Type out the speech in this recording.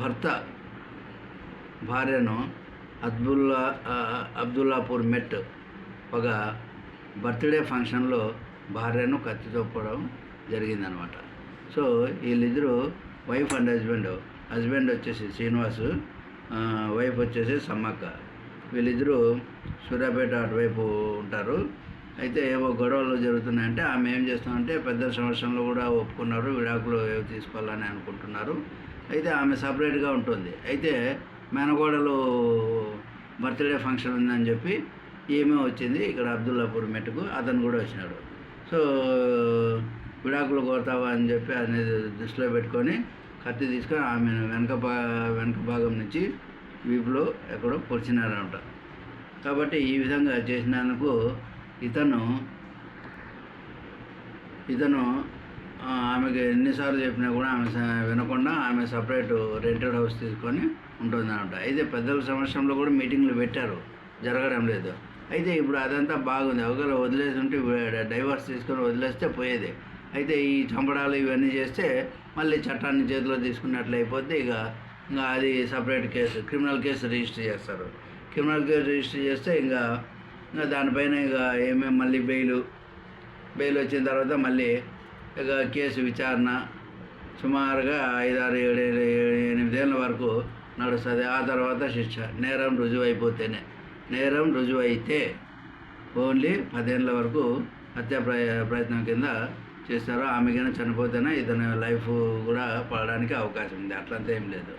భర్త భార్యను అబ్దుల్లా అబ్దుల్లాపూర్ మెట్ ఒక బర్త్డే ఫంక్షన్లో భార్యను కత్తితో పొడవడం జరిగిందనమాట. సో వీళ్ళిద్దరూ వైఫ్ అండ్ హస్బెండ్. హస్బెండ్ వచ్చేసి శ్రీనివాస్ వైఫ్ వచ్చేసి సమ్మక్క. వీళ్ళిద్దరూ సూర్యాపేట అటువైపు ఉంటారు. అయితే ఏవో గొడవలు జరుగుతున్నాయంటే ఆమె ఏం చేస్తామంటే పెద్ద సంవత్సరంలో కూడా ఒప్పుకున్నారు విడాకులు ఏవో తీసుకోవాలని అనుకుంటున్నారు. అయితే ఆమె సపరేట్గా ఉంటుంది. అయితే మేనగోడలు బర్త్డే ఫంక్షన్ ఉందని చెప్పి ఈమె వచ్చింది ఇక్కడ అబ్దుల్లాపూర్ మెట్టుకు అతను కూడా వచ్చినాడు. సో విడాకులు కోరుతావా అని చెప్పి అనేది దృష్టిలో పెట్టుకొని కత్తి తీసుకొని ఆమె వెనక భా వెనక భాగం నుంచి వీపులో ఎక్కడో పొడిచినారంట. కాబట్టి ఈ విధంగా చేసినందుకు ఇతను ఇతను ఆమెకి ఎన్నిసార్లు చెప్పినా కూడా ఆమె వినకుండా ఆమె సపరేట్ రెంటెడ్ హౌస్ తీసుకొని ఉంటుందన్నమాట. అయితే పెద్దల సంవత్సరంలో కూడా మీటింగ్లు పెట్టారు. జరగడం లేదు. అయితే ఇప్పుడు అదంతా బాగుంది. ఒకవేళ వదిలేసి ఉంటే డైవర్స్ తీసుకొని వదిలేస్తే పోయేది. అయితే ఈ చంపడాలు ఇవన్నీ చేస్తే మళ్ళీ చట్టాన్ని చేతిలో తీసుకున్నట్లు అయిపోతే ఇక ఇంకా అది separate case criminal case register చేస్తారు. క్రిమినల్ కేసు రిజిస్టర్ చేస్తే ఇంకా ఇంకా దానిపైన ఇక ఏమేమి మళ్ళీ బెయిల్ బెయిల్ వచ్చిన తర్వాత మళ్ళీ ఇక కేసు విచారణ సుమారుగా ఐదారు ఏడు ఏడు ఎనిమిదేళ్ళ వరకు నడుస్తుంది. ఆ తర్వాత శిక్ష. నేరం రుజువు అయిపోతేనే నేరం రుజువు అయితే ఓన్లీ పదేళ్ళ వరకు హత్యా ప్రయ ప్రయత్నం కింద చేస్తారు. ఆమె కింద చనిపోతేనే ఇతని లైఫ్ కూడా పడడానికి అవకాశం ఉంది. అట్లంతా ఏం లేదు.